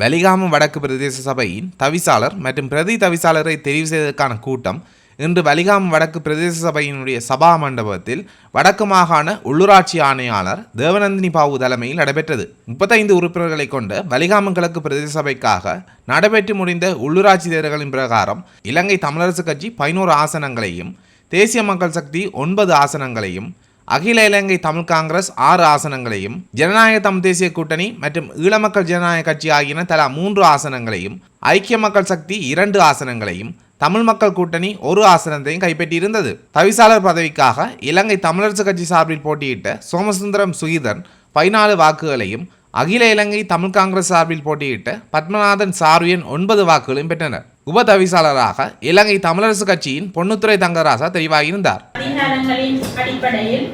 வலிகாமம் வடக்கு பிரதேச சபையின் தவிசாளர் மற்றும் பிரதி தவிசாளரை தெரிவு செய்வதற்கான கூட்டம் இன்று வலிகாம் வடக்கு பிரதேச சபையினுடைய சபா மண்டபத்தில் வடக்கு மாகாண உள்ளூராட்சி ஆணையாளர் தேவநந்தினி பாபு தலைமையில் நடைபெற்றது. முப்பத்தைந்து உறுப்பினர்களை கொண்ட வலிகாமம் கிழக்கு பிரதேச சபைக்காக நடைபெற்று முடிந்த உள்ளூராட்சி தேர்தல்களின் பிரகாரம் இலங்கை தமிழரசு கட்சி பதினோரு ஆசனங்களையும் தேசிய மக்கள் சக்தி ஒன்பது ஆசனங்களையும் அகில இலங்கை தமிழ் காங்கிரஸ் ஆறு ஆசனங்களையும் ஜனநாயக தம் தேசிய கூட்டணி மற்றும் ஈழமக்கள் ஜனநாயக கட்சி ஆகியன தலா மூன்று ஆசனங்களையும் ஐக்கிய மக்கள் சக்தி இரண்டு ஆசனங்களையும் தமிழ் மக்கள் கூட்டணி ஒரு ஆசனத்தையும் கைப்பற்றியிருந்தது. தவிசாளர் பதவிக்காக இலங்கை தமிழரசு கட்சி சார்பில் போட்டியிட்ட சோமசுந்தரம் சுகிதன் பதினாலு வாக்குகளையும் அகில இலங்கை தமிழ் காங்கிரஸ் சார்பில் போட்டியிட்ட பத்மநாதன் சார்வியன் ஒன்பது வாக்குகளையும் பெற்றனர். உப தவிசாளராக இலங்கை தமிழரசு கட்சியின் பொன்னுத்துறை தங்கராசா தெரிவாகியிருந்தார். அதிகாரங்களின் அடிப்படையில்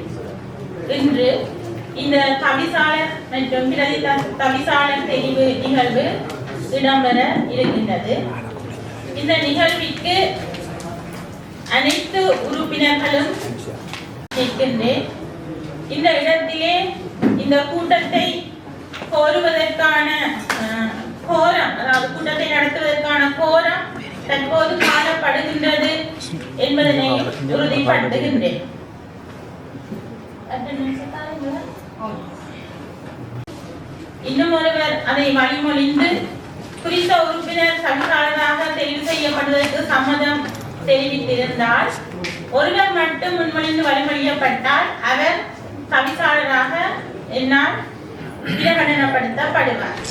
இன்று இந்த தவிசாளர் மற்றும் பிரதி தவிசாளர் தெரிவு நிகழ்வு இடம்பெற இருக்கின்றது. இந்த நிகழ்விற்கு அனைத்து உறுப்பினர்களும் நிற்கின்றேன். இந்த இடத்திலே இந்த கூட்டத்தை கோருவதற்கான அஹ், கோரம் அதாவது கூட்டத்தை நடத்துவதற்கான கோரம் தற்போது காணப்படுகின்றது. என்பதனையும் உறுதிப்படுத்துகின்றேன்? இன்னும் ஒருவர் அதை வழிமொழிந்து குறித்த உறுப்பினர் சமகாலமாக தெரிவு செய்யப்படுவதற்கு சம்மதம் தெரிவித்திருந்தால் ஒருவர் மட்டும் முன்மொழிந்து வழிமொழியப்பட்டால் அவர் தவிசாளராக என்னால் பிரகடனப்படுத்தப்படுவார்.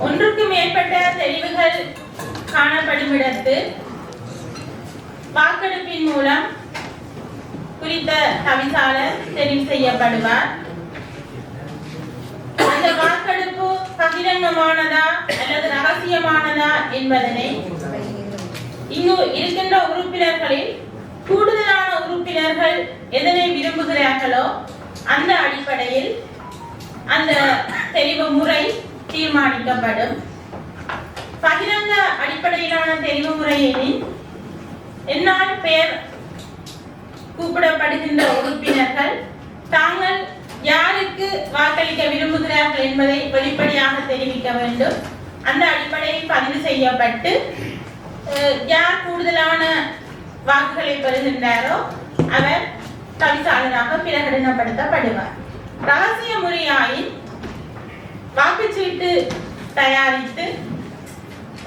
ஒன்றுக்கு மேற்பட்ட தெரிவுகள் காணப்படும் இடத்து வாக்கெடுப்பின் மூலம் குறித்த தவிசாளர் தெரிவு செய்யப்படுவார். அந்த வாக்கெடுப்பு பகிரங்கமானதா அல்லது ரகசியமானதா என்பதனை இங்கு இருக்கின்ற உறுப்பினர்களில் கூடுதலான உறுப்பினர்கள் எதனை விரும்புகிறார்களோ அந்த அடிப்படையில் அந்த தெரிவு முறை தீர்மானிக்கப்படும். பகிரங்க அடிப்படையிலான தெரிவு முறையெனில் என்னால் பெயர் கூப்பிடப்படுகின்ற உறுப்பினர்கள் தாங்கள் யாருக்கு வாக்களிக்க விரும்புகிறார்கள் என்பதை வெளிப்படையாக தெரிவிக்க வேண்டும். அந்த அடிப்படையில் பதிவு செய்யப்பட்டு யார் கூடுதலான வாக்குகளை பெறுகின்றாரோ அவர் தவிசாளராக பிரகடனப்படுத்தப்படுவார். ரகசிய முறையாயின் வாக்குச்சீட்டு தயாரித்து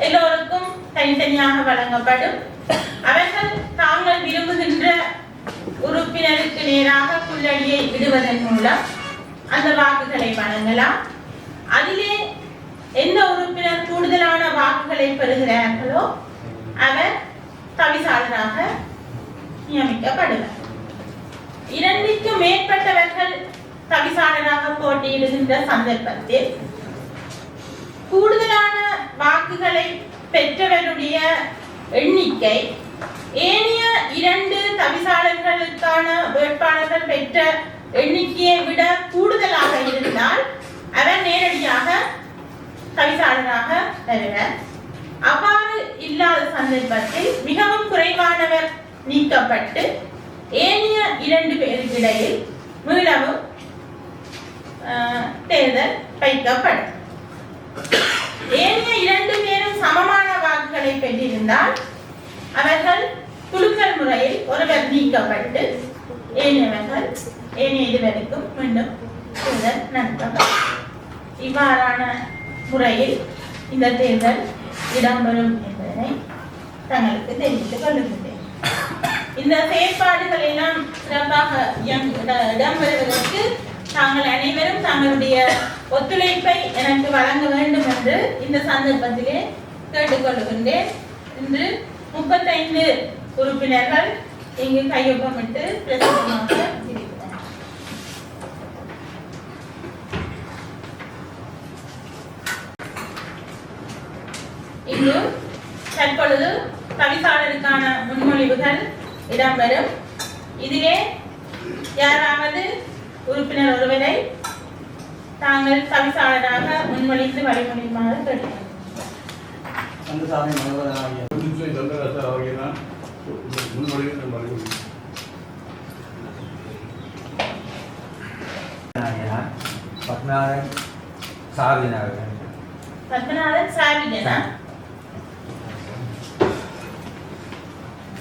எல்லோருக்கும் தனித்தனியாக வழங்கப்படும். அவர்கள் தாங்கள் விரும்புகின்ற உறுப்பினருக்கு நேராக குள்ளடியை விடுவதன் மூலம் அந்த வாக்குகளை வழங்கலாம். அதிலே எந்த உறுப்பினர் கூடுதலான வாக்குகளை பெறுகிறார்களோ அவர் தவிசாளராக நியமிக்கப்படுவார். இரண்டிற்கு மேற்பட்டவர்கள் தவிசாளராக போட்டியிடுகின்ற சந்தர்ப்பத்தில் கூடுதலான வாக்குகளை பெற்றவருடைய எண்ணிக்கை ஏனைய இரண்டு தவிசாளர்களுக்கான வேட்பாளர்கள் பெற்ற எண்ணிக்கையை விட கூடுதலாக இருந்தால் அவர் நேரடியாக தவிசாளராக வருவர். அவ்வாறு இல்லாத சந்தர்ப்பத்தில் மிகவும் குறைவானவர் நீக்கப்பட்டு ஏனைய இரண்டு பேருக்கிடையில் மீளவும் ஆஹ், தேர்தல் வைக்கப்படும். ஏனைய இரண்டு பேரும் சமமான வாக்குகளை பெற்றிருந்தால் அவர்கள் குலுக்கல் முறையில் ஒருவர் நீக்கப்பட்டு ஏனையவர்கள் ஏனைய இருவருக்கும் மீண்டும் தேர்தல் நடத்தப்படும். இவ்வாறான முறையில் இந்த தேர்தல் இடம்பெறும் என்பதனை தங்களுக்கு தெரிவித்துக் கொள்ளுகின்றேன். இந்த செயற்பாடுகள் எல்லாம் சிறப்பாக இடம் இட- இடம்பெறுவதற்கு தாங்கள் அனைவரும் தங்களுடைய ஒத்துழைப்பை எனக்கு வழங்க வேண்டும் என்று இந்த சந்தர்ப்பத்திலே கேட்டுக்கொள்கின்றேன் இன்று முப்பத்தைந்து உறுப்பினர்கள் இங்கு கையொப்பமிட்டு பிரசுரமாக இருக்கிறார் இங்கு தற்பொழுது தவிசாளருக்கான முன்மொழிவுகள் இடம்பெறும். இதிலே யாராவது உறுப்பினர் ஒருவரை தாங்கள் தவிசாளராக முன்மொழிந்து வழிமொழியுமாறு மனோகரன் ஆகிய முன்மொழிவு பத்மநாதன் சாரதிநாதன் பத்மநாதன்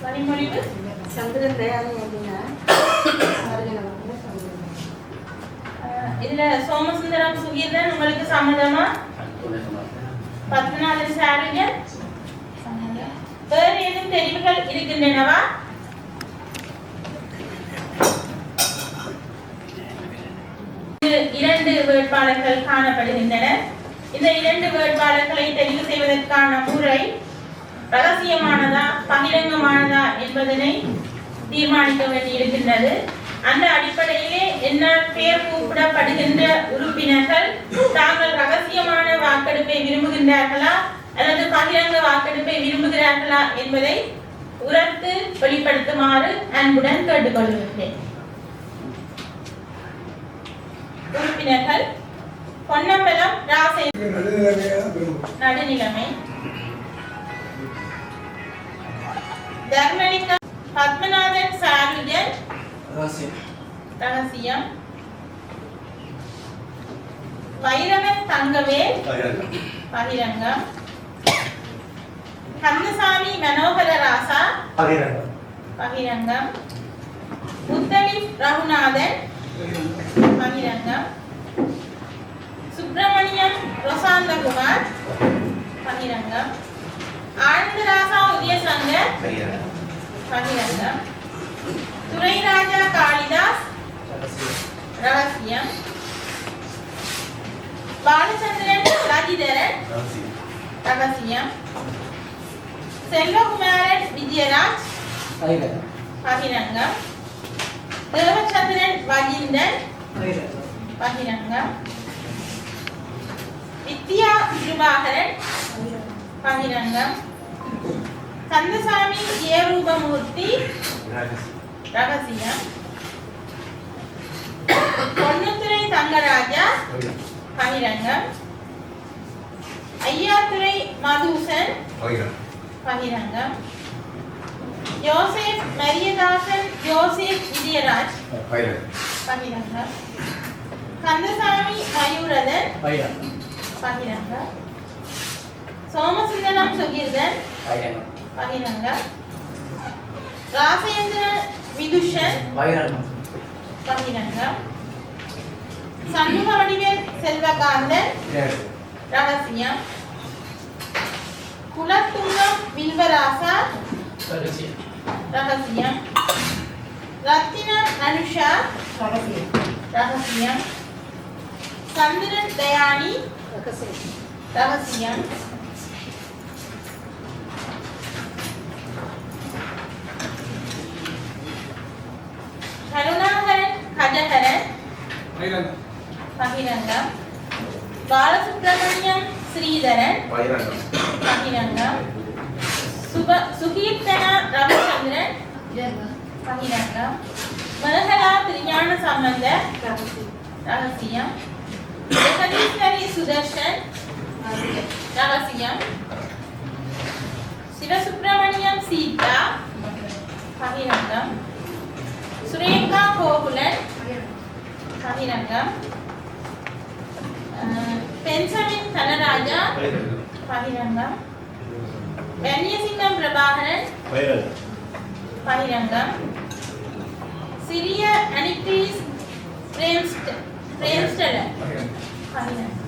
வழிமொழிவு? சந்திரன் தயாரி அப்படின்னா இதுல சோமசுந்தரம் சுகீர்தன் உங்களுக்கு சம்மதமா? பத்து நாலு சாவிடன் வேறு ஏதும் தெரிவுகள் இருக்கின்றனவா? இரண்டு வேட்பாளர்கள் காணப்படுகின்றனர். இந்த இரண்டு வேட்பாளர்களை தெரிவு செய்வதற்கான முறை ரகசியமானதா பகிரங்கமானதா என்பதனை தீர்மானிக்க வேண்டியிருக்கின்றது. அந்த அடிப்படையிலே என்னால் பெயர் கூப்பிடப்படுகின்ற உறுப்பினர்கள் தாங்கள் ரகசியமான வாக்கெடுப்பை விரும்புகின்றார்களா அல்லது பகிரங்க வாக்கெடுப்பை விரும்புகிறார்களா என்பதை உரத்து வெளிப்படுத்துமாறு அன்புடன் கேட்டுக்கொள்கின்றேன். உறுப்பினர்கள் பொன்னம்பலம் ராசே நடுநிலைமை. தர்மலிங்கம் பத்மநாதன் சாருஜன் ரகசியம் ரகசியம் வைரவன் தங்கவேல் பகிரங்கம் கந்தசாமி மனோகர ராசா பகிரங்கம் பகிரங்கம் முத்தலி ரகுநாதன் பகிரங்கம் சுப்பிரமணியம் பிரசாந்தகுமார் பகிரங்கம் ஆனந்தராசா உதயசங்கர் பகிரங்கம் துரைராஜா காளிதாஸ் ரகசியம். பாலச்சந்திரன் ராஜிதரன் ரகசியம் செல்வகுமாரன் விஜயராஜ் பகிரங்கம் தேவச்சந்திரன் வஜிந்தன் பகிரங்கம் வித்யா கிருபாகரன் பகிரங்கம் கந்தசாமி ரகசியம் ரகசியம். பொன்னுத்துறை தங்கராஜா. பகிரங்கம் ஐயாத்துறை மதுசன். பகிரங்கம் யோசேப் மரியதாசன் யோசேப் விஜயராஜ் பகிரங்கம் கந்தசாமி மயூரதன். பகிரங்கம் பகிரங்கம் பகிரங்கம் ராசேந்திர விதுஷன். பகிரங்கம் பகிரங்கம் சண்முக வடிவேல் செல்வகாந்தன் ரகசியம். குலத்துங்கம் வில்வராசா ரகசியம். ரகசியம். ரத்தினம் அனுஷா. ரகசியம். ரகசியம். சந்திரன் தயானி. ரகசியம் ரகசியம் கருணாகரன் கஜகரன் பகிரங்கம். பாலசுப்ரமணியம் ஸ்ரீதரன். பகிரங்கம். சுப சுகீர்த்தனா ரவிச்சந்திரன். பகிரங்கம். மலகலா திருஞான சம்பந்த. ரகசியம். ரகசியம் ஜெகதீஸ்வரி சுதர்ஷன். ரகசியம். சிவசுப்பிரமணியம் சீதா. பகிரங்கம். சுரேகா கோகுலன். பகிரங்கம் அஹ், பென்சமின் தனராஜா பகிரங்கம் வெண்யசிங்கம் பிரபாகரன் பகிரங்கம் சிறிய அனிக்ரீஸ் பிரேம்ஸ்ட் பிரேம்ஸ்டலர் பகிரங்கம்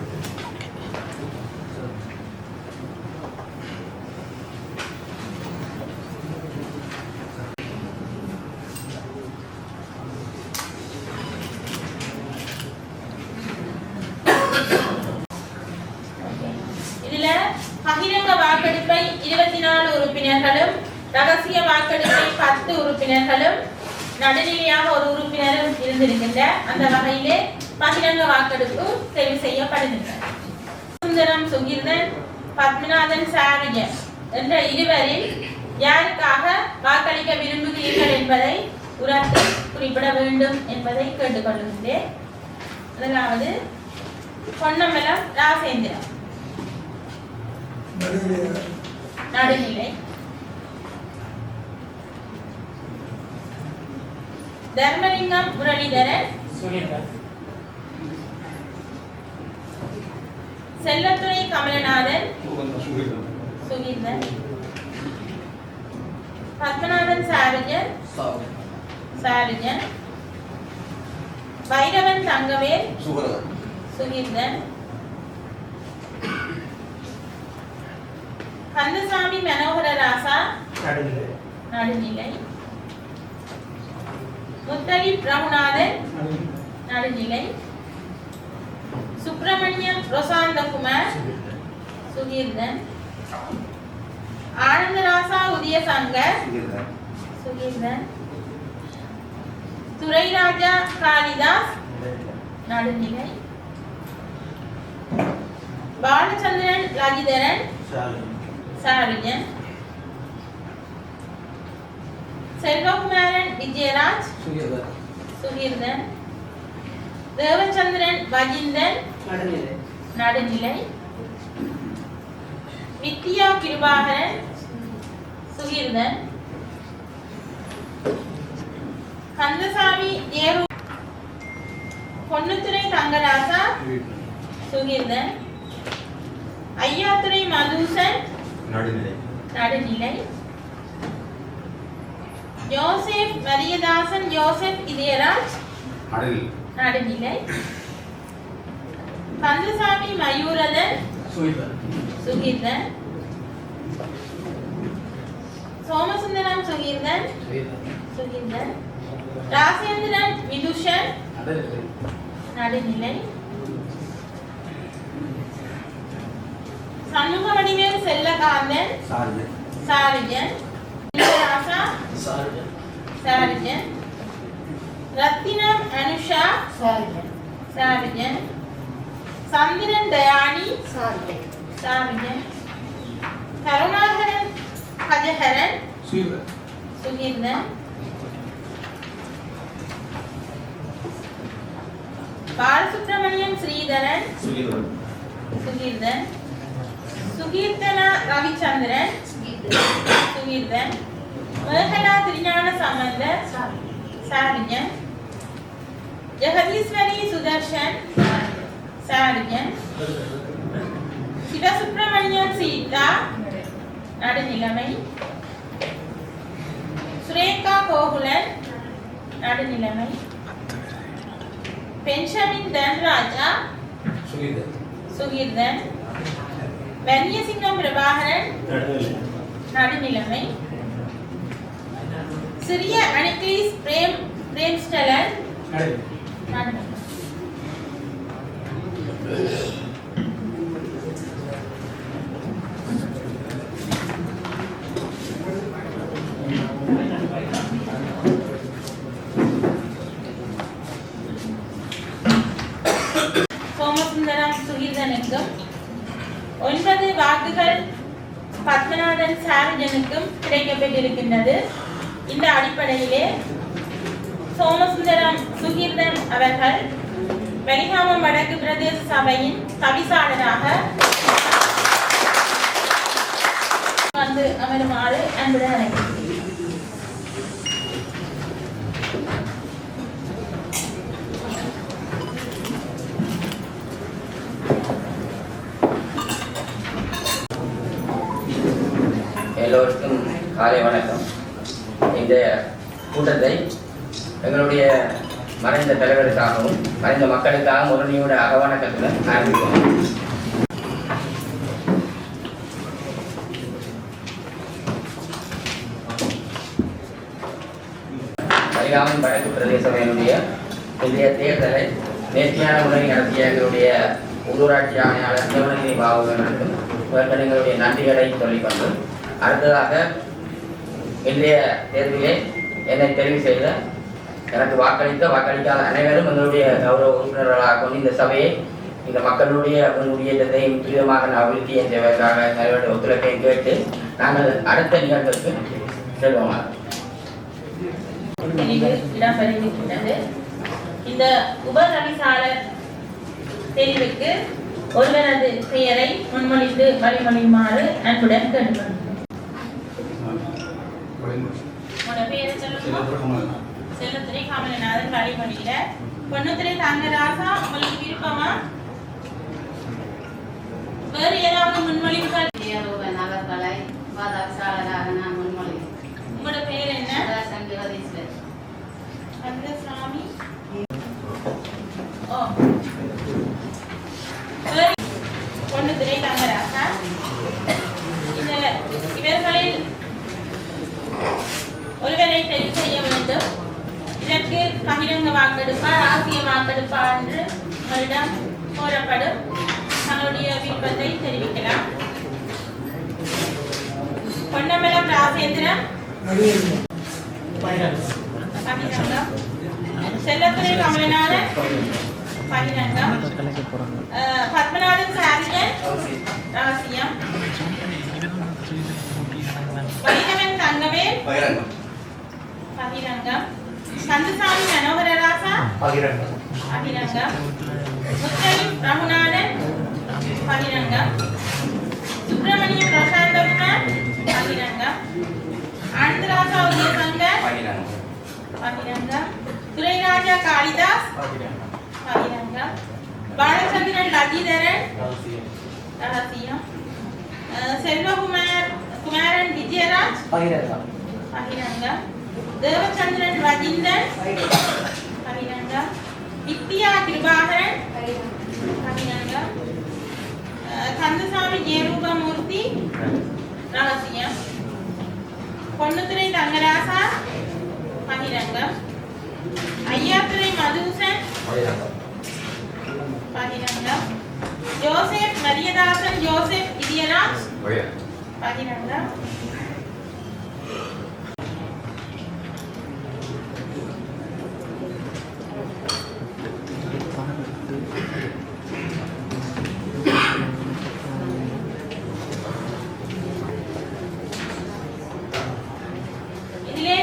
நடுநிலை. தர்மலிங்கம் முரளிதரன். செல்லத்துறை கமலநாதன். சுகீந்தன் பத்மநாதன் சாரிஜன். சாரிஜன். வைரவன் தங்கவேல். சுகீந்தன் கந்தசாமி மனோகர ராசா நடுநிலை. நடுநிலை. முத்தலி ரகுநாதன் நடுநிலை. சுப்பிரமணியம் ரொசாந்தகுமார் சுகீர்தன் ஆனந்தராசா உதயசங்கர் சுகீர்தன் துரைராஜா காளிதாஸ் நடுநிலை. பாலச்சந்திரன் லஜிதரன் சாரிஜன் செல்வகுமாரன் விஜயராஜ். சுகீர்தன். தேவச்சந்திரன் வஜிந்தன் நடுநிலை. வித்யா கிருபாகரன். சுகீர்தன். கந்தசாமி நேரு. பொன்னுத்துறை தங்கராசா. சுகீர்தன். ஐயாத்துறை மதுசன். நடுநிலை. நடுநிலை. யோசேப் மரியதாசன் யோசேப் இதயராஜ் நடுநிலை நடுநிலை. கந்தசாமி மயூரதன். சுகீர்தன் சோமசுந்தரம் சுகீர்தன் சுகீர்தன் ராசேந்திரன் விதுஷன். நடுநிலை. சண்முக வடிவேல் செல்லகாந்தன். சாரதி சாரிஜன். ராசா சார்ஜன். சாரிஜன். ரத்தினம் அனுஷா. சாரிஜன். சாரிஜன். சந்திரன் தயானி. சாரிஜன். சாரிஜன். கருணாகரன் கஜஹரன் சுகீர்தன். பாலசுப்ரமணியம் ஸ்ரீதரன். சுகீதன் சுகீர்தன் சுகீர்த்தனா ரவிச்சந்திரன் சுகீர்தன் மேகலா திருஞான சம்பந்தர் சாரிஜன் ஜெகதீஸ்வரி சுதர்ஷன் சாரிஜன் சிவசுப்பிரமணியம் சீதா நடுநிலைமை சுரேகா கோகுலன் நடுநிலைமை பென்ஷமின் தன்ராஜா சுகேந்தர் சுகீர்தன் வன்னியசிங்கம் பிரபாகரன். நடுநிலை நடுநிலைமை. சிறிய அணிகிரீஸ் பிரேம் பிரேம்ஸ்டலன் நடுநிலை நடுநிலை சோமசுந்தரம் சுகீர்தனுக்கும் ஒன்பது வாக்குகள் ஹாரிஜனுக்கும் கிடைக்கப்பட்டிருக்கின்றது. இந்த அடிப்படையிலே சோமசுந்தரம் சுகீர்தன் அவர்கள் வெளிகாமம் வடக்கு பிரதேச சபையின் தவிசாளராக வந்து அமருமாறு அன்புடன் அழைக்கிறேன். எல்லோருக்கும் காலை வணக்கம். இந்த கூட்டத்தை எங்களுடைய மறைந்த தலைவருக்காகவும் மறைந்த மக்களுக்காகவும் உடனடியோட அகவணக்கத்துடன் ஆரம்பிக்கிறோம் மரியாமன் வடக்கு பிரதேச சபையினுடைய இன்றைய தேர்தலை நேர்த்தியான முறையில் நடத்திய எங்களுடைய உள்ளூராட்சி ஆணையாளர் சிவனகிரி பாவகர்களுக்கும் இவர்கள் எங்களுடைய நன்றிகளை சொல்லிக்கொண்டு அடுத்ததாக இன்றைய தேர்விலே என்னை தெரிவு செய்த எனக்கு வாக்களித்த வாக்களிக்காத அனைவரும் எங்களுடைய கௌரவ உறுப்பினர்களாக கொண்டு இந்த சபையை இந்த மக்களுடைய முன்னேற்றத்தையும் துரிதமாக அபிவிருத்தி செய்வதற்காக தலைவருடைய ஒத்துழைப்பை கேட்டு நாங்கள் அடுத்த நிகழ்வுக்கு செல்வோம் இந்த உபதவிசாளர் தெரிவுக்கு ஒருவரது பெயரை முன்மொழிந்து வழிமொழியுமாறு அன்புடன் கேட்டுக்கொள்கிறேன். உங்களோட பெயரை சொல்லுங்க. செல்லத்துறை கமலநாதன் வழிமொழியில பொண்ணுத்துறை தங்கராசா உங்களுக்கு விருப்பமா? வேறு ஏதாவது முன்மொழிவுகள்? அவர்களை வாதாசாளராக நான் முன்மொழி. உங்களோட பெயர் என்ன? ஓ. வேறு பொண்ணுத்துறை தங்கராசா இந்த இவர்களில் ஒருவரை தெரிவு செய்ய வேண்டும் இதற்கு பகிரங்க வாக்கெடுப்பா ஆசிய வாக்கெடுப்பா என்று உங்களிடம் கோரப்படும் தங்களுடைய விருப்பத்தை தெரிவிக்கலாம். பொன்னம்பலம் ராசேந்திரன் பகிரங்கம். செல்லத்துறை கமலநாதன். பகிரங்கம். பத்மநாதன் சாரிகன் ரகசியம் வைரவன் தங்கவேல். பகிரங்கம். கந்தசாமி மனோகரராசா பகிரங்கம் பகிரங்கம் முத்தலிம் ரகுநாதன் பகிரங்கம் சுப்பிரமணியம் பிரசாந்தகுமார் பகிரங்கம் ஆனந்தராசா உதயசங்கர் பகிரங்கம் துரைராஜா காளிதாஸ் பகிரங்கம் பாலச்சந்திரன் லஜிதரன் ரகசியம் செல்வகுமார் குமாரன் விஜயராஜ் பகிரங்கம் பகிரங்கம் தேவச்சந்திரன் ரஜிந்தன் பகிரங்கம் வித்யா கிருபாகரன் அஹ், கந்தசாமி ஜெயரூபமூர்த்தி ரகசியம். பொன்னுத்துறை தங்கராசா பகிரங்கம் ஐயாத்துறை மதுசன் பகிரங்கம் ஜோசப் மரியதாசன் ஜோசப் இதயராஜ் பகிரங்கம் இதிலே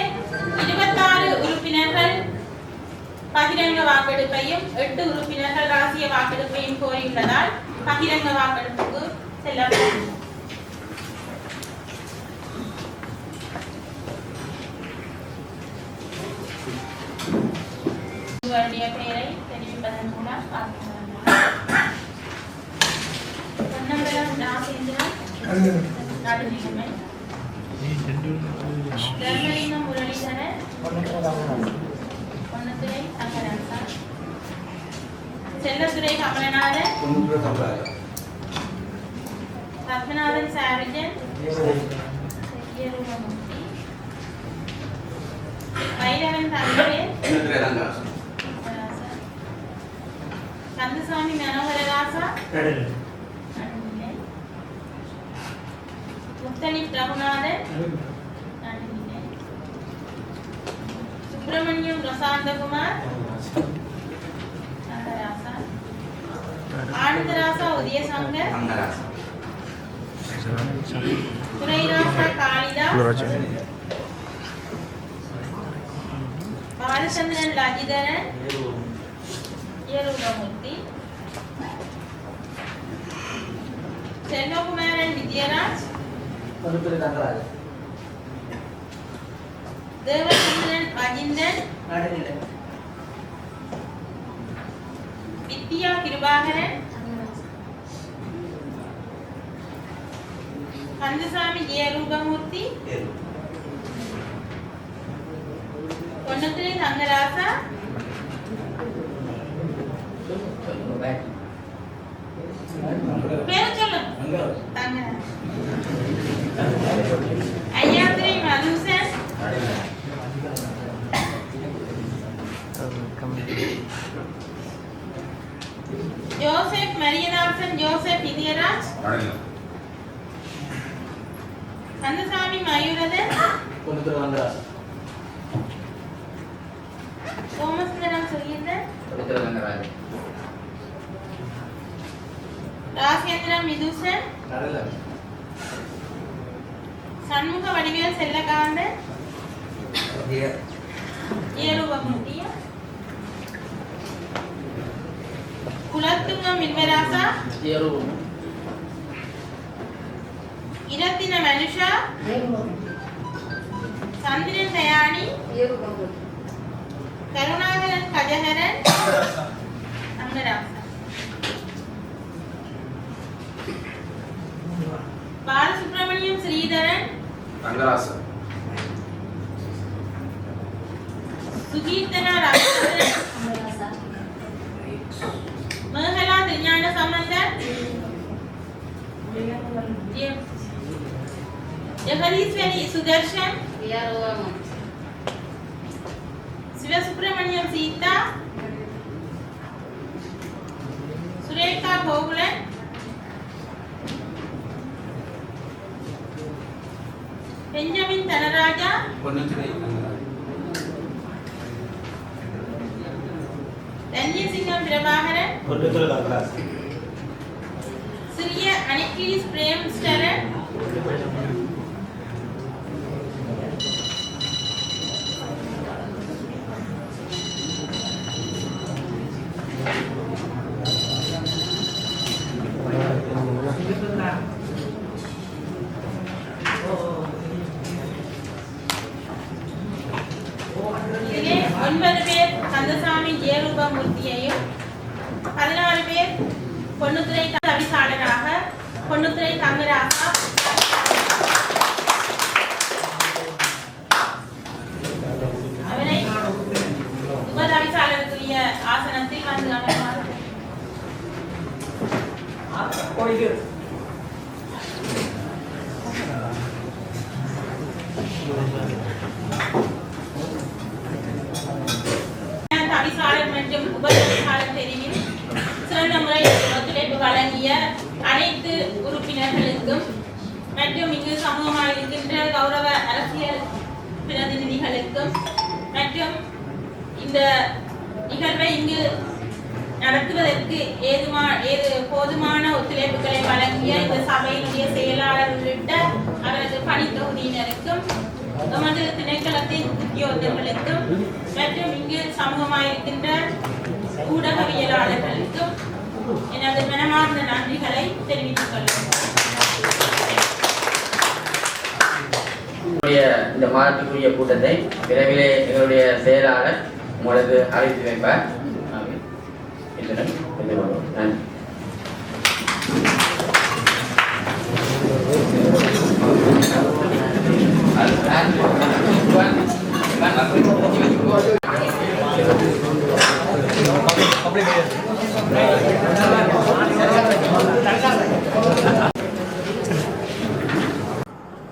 இருபத்தாறு உறுப்பினர்கள் பகிரங்க வாக்கெடுப்பையும் எட்டு உறுப்பினர்கள் ரகசிய வாக்கெடுப்பையும் கோரியுள்ளதால் பகிரங்க வாக்கெடுப்புக்கு செல்லப்படும் உங்களுடைய பெயரை தெரிவிப்பதன் மூலம் பொன்னம்பலம் ராசேந்திரன் நடுநிலைமை தர்மலிங்கம் முரளிதரன் பொன்னத்துறை தங்கராசா செல்லத்துறை கமலநாதன் பத்மநாதன் சாரிஜன் வைரவன் தங்கவேல் கந்தசாமி மனோகரராசா ரகுநாதன் நடுநிலை சுப்பிரமணியம் பிரசாந்தகுமார் ஆனந்தராசா உதயசங்கர் காளிதாஸ் பாலச்சந்திரன் லஜிதரன் ஏருகமூர்த்தி செல்வகுமாரன் பொன்னுத்துறை தங்கராஜ் தேவச்சந்திரன் அஜிந்தன் நடுநிலை வித்யா கிருபாகரன் கந்தசாமி ஜெயரூபமூர்த்தி பொன்னத்துறை தங்கராசா பேர் சொல்லு Thangarasa Aiyathirai Mathusan Joseph Mariyathasan Joseph Ithayaraj Kandasamy Mayurathan Ponnuthurai Thangaraj Somasundaram Sugeenthan கொடுத்துருவங்க Rasendram Mithusan நடுநிலை சண்முக வடிவேல் செல்லகாந்தன் ஏரூபமூர்த்தியா குலத்துங்க மின்வராசா ஜேரு ඉරතින මනුෂා සන්දිරන් දයානි ஏறு கொண்டு කරුණාකරන් කජහරන් අංගරක්ෂ பாலசுப்ரமணியம் ஸ்ரீதரன் ரங்கராசன் சுகீர்த்தனா ராமச்சந்திரன் மேகலா திருஞான சம்பந்தன் ஜெகதீஸ்வரி சுதர்ஷன் வியாரோகமும் சிவசுப்பிரமணியம் சீதா சுரேகா பெஞ்சமின் தனராஜா? தன்யசிங்கம் பிரபாகரன். சிறிய அனிக்கிலிஸ் பிரேம் ஸ்டரன் இதிலே ஒன்பது பேர் கந்தசாமி ஜெயரூபமூர்த்தியையும் பதினாறு பேர் பொன்னுத்துறை தவிசாளராக பொன்னுத்துறை தங்கராசா அவரை உபதவிசாளருக்குரிய ஆசனத்தில் வந்து அமர்வார் தவிசாளர் மற்றும் உபதவிசாளர் தெரிவில் சிறந்த முறையில் ஒத்துழைப்பு வழங்கிய அனைத்து உறுப்பினர்களுக்கும் மற்றும் இங்கு சமூகமாக இருக்கின்ற கௌரவ அரசியல் பிரதிநிதிகளுக்கும் மற்றும் இந்த நிகழ்வை இங்கு நடத்துவதற்கு ஏதுமா ஏது போதுமான ஒத்துழைப்புகளை வழங்கிய இந்த சபையினுடைய செயலாளர் உள்ளிட்ட அவரது பணி தொகுதியினருக்கும் திணைக்களத்தின் உத்தியோகர்களுக்கும் மற்றும் இங்கு சமூகமாயிருக்கின்ற ஊடகவியலாளர்களுக்கும் எனது மனமார்ந்த நன்றிகளை தெரிவித்துக் கொள்கிறேன். இந்த மாதத்துக்குரிய கூட்டத்தை விரைவிலே எங்களுடைய செயலாளர் உங்களுக்கு அறிவித்து வைப்பார். இத்துடன் விடைபெறுகிறோம். நன்றி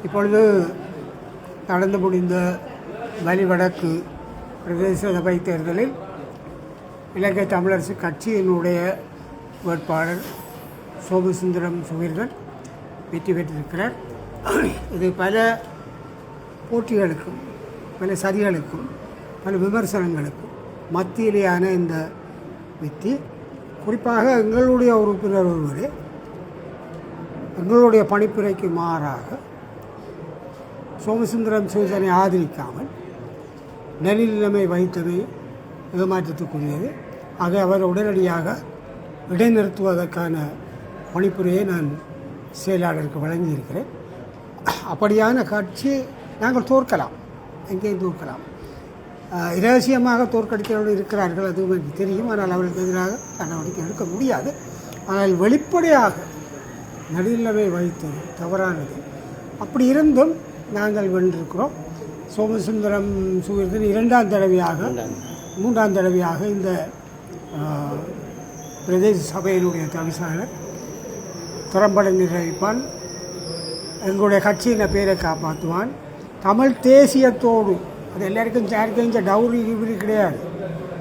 இப்பொழுது நடந்து முடிந்த வலிவடக்கு பிரதேச சபை தேர்தலில் இலங்கை தமிழரசு கட்சியினுடைய வேட்பாளர் சோமசுந்தரம் சுவீர்கள் வெற்றி பெற்றிருக்கிறார். இது பல போட்டிகளுக்கும் பல சதிகளுக்கும் பல விமர்சனங்களுக்கும் மத்தியிலேயான இந்த வெற்றி. குறிப்பாக எங்களுடைய உறுப்பினர் ஒருவரே எங்களுடைய பணிப்புரைக்கு மாறாக சோமசுந்தரம் சூதனை ஆதரிக்காமல் நெல்லிலைமை வைத்தமை ஏமாற்றத்துக்குரியது. ஆக அவர் உடனடியாக இடைநிறுத்துவதற்கான பணிப்புரையை நான் செயலாளருக்கு வழங்கியிருக்கிறேன். அப்படியான காட்சி நாங்கள் தோற்கலாம். எங்கேயும் தோற்கலாம். இரகசியமாக தோற்கடிக்கிறவர்கள் இருக்கிறார்கள் அதுவும் எனக்கு தெரியும். ஆனால் அவர்களுக்கு எதிராக நடவடிக்கை எடுக்க முடியாது. ஆனால் வெளிப்படையாக நடுநிலவை வைத்தது தவறானது. அப்படி இருந்தும் நாங்கள் வென்றிருக்கிறோம். சோமசுந்தரம் சுவீர்தன் இரண்டாம் தடவையாக மூன்றாம் தடவையாக இந்த பிரதேச சபையினுடைய தவிசாளர் திறம்பட நிர்வகிப்பான் எங்களுடைய கட்சியின் பேரை காப்பாற்றுவான். தமிழ் தேசியத்தோடு அது எல்லாருக்கும் யாருக்கும் இந்த டவுரி கிவுரி கிடையாது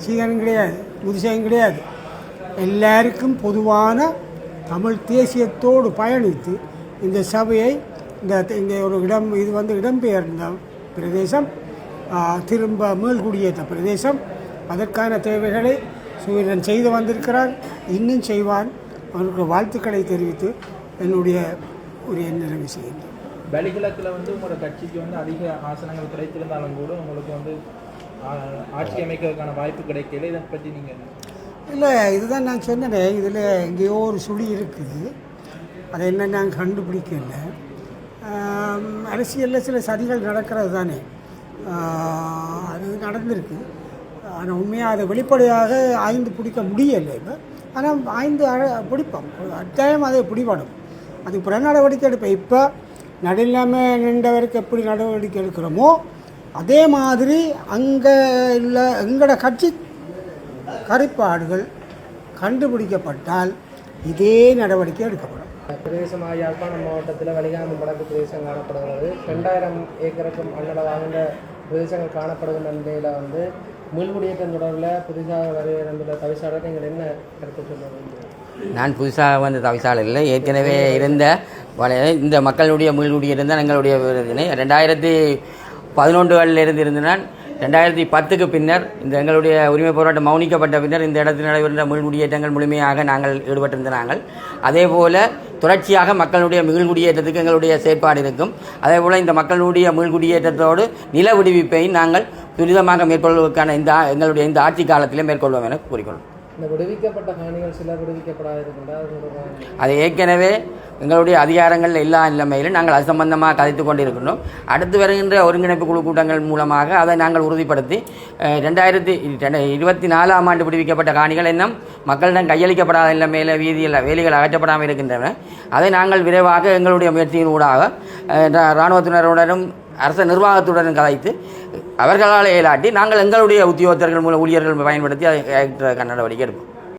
சீதனம் கிடையாது முதிசயம் கிடையாது. எல்லாருக்கும் பொதுவான தமிழ் தேசியத்தோடு பயணித்து இந்த சபையை இந்த இந்த ஒரு இடம் இது வந்து இடம்பெயர்ந்த பிரதேசம் திரும்ப மேல்குடியேற்ற பிரதேசம் அதற்கான தேவைகளை சூரியன் செய்து வந்திருக்கிறார். இன்னும் செய்வான். அவருக்கு வாழ்த்துக்களை தெரிவித்து என்னுடைய ஒரு நிறைவு செய்கின்றேன். வலிகிழக்கில் வந்து உங்களோட கட்சிக்கு வந்து அதிக ஆசனங்கள் கிடைத்திருந்தாலும் கூட உங்களுக்கு வந்து ஆட்சி அமைக்கிறதுக்கான வாய்ப்பு கிடைக்கல. இதை பற்றி நீங்கள் இல்லை இதுதான் நான் சொன்னேனே. இதில் எங்கேயோ ஒரு சுழி இருக்குது. அதை என்ன நான் கண்டுபிடிக்கல. அரசியலில் சில சதிகள் நடக்கிறது தானே. அது நடந்திருக்கு. ஆனால் உண்மையாக அதை வெளிப்படையாக ஆய்ந்து பிடிக்க முடியலை இப்போ ஆனால் ஆய்ந்து அழ- பிடிப்போம் அத்தியாயம் அதை பிடிபடும் அது புற நடவடிக்கை எடுப்பேன் இப்போ நடுநிலைமை நின்றவருக்கு எப்படி நடவடிக்கை எடுக்கிறோமோ அதே மாதிரி அங்கே இல்லை எங்களோட கட்சி கருப்பாடுகள் கண்டுபிடிக்கப்பட்டால் இதே நடவடிக்கை எடுக்கப்படும். பிரதேசமாக யாழ்ப்பாணம் மாவட்டத்தில் வலிகாமம் வடக்கு பிரதேசம் காணப்படுகிறது. ரெண்டாயிரம் ஏக்கருக்கும் அன்னளவாக பிரதேசங்கள் காணப்படுகின்ற நிலையில் வந்து மீள்குடியேற்றம் தொடர்பில் புதுசாக வருகிற தவிசாளர் நீங்கள் என்ன கருத்து சொல்ல நான் புதுசாக வந்த தவிசாளர் இல்லை. ஏற்கனவே இருந்த வளைய- இந்த மக்களுடைய மீள்குடியிருந்த எங்களுடைய விருதினை ரெண்டாயிரத்தி பதினொன்றுகளில் இருந்து இருந்தனால் ரெண்டாயிரத்தி பத்துக்கு பின்னர் இந்த எங்களுடைய உரிமை போராட்டம் மௌனிக்கப்பட்ட பின்னர் இந்த இடத்தில் நடைபெற்ற மீள்குடியேற்றங்கள் முழுமையாக நாங்கள் ஈடுபட்டிருந்த நாங்கள். அதே போல் தொடர்ச்சியாக மக்களுடைய மீள்குடியேற்றத்துக்கு எங்களுடைய செயற்பாடு இருக்கும். அதே போல் இந்த மக்களுடைய மீள்குடியேற்றத்தோடு நில விடுவிப்பையும் நாங்கள் துரிதமாக மேற்கொள்வதற்கான இந்த எங்களுடைய இந்த ஆட்சி காலத்திலே மேற்கொள்வோம் என இருக்கின்றால் அது ஏற்கனவே எங்களுடைய அதிகாரங்கள் எல்லா நிலைமையிலும் நாங்கள் அது சம்பந்தமாக கதைத்து கொண்டிருக்கின்றோம். அடுத்து வருகின்ற ஒருங்கிணைப்பு குழு கூட்டங்கள் மூலமாக அதை நாங்கள் உறுதிப்படுத்தி ரெண்டாயிரத்தி ரெண்ட- இருபத்தி நாலாம் ஆண்டு விடுவிக்கப்பட்ட காணிகள் இன்னும் மக்களிடம் கையளிக்கப்படாத நிலைமையில் வீதியில் வேலிகள் அகற்றப்படாமல் இருக்கின்றன. அதை நாங்கள் விரைவாக எங்களுடைய முயற்சியின் ஊடாக இராணுவத்தினருடனும் அரச நிர்வாகத்துடன் கதைத்து அவர்களால் இயலாட்டி நாங்கள் எங்களுடைய உத்தியோகத்தர்கள் மூலம் ஊழியர்கள் பயன்படுத்தி அதை அகற்றுவதற்கான நடவடிக்கை எடுப்போம்.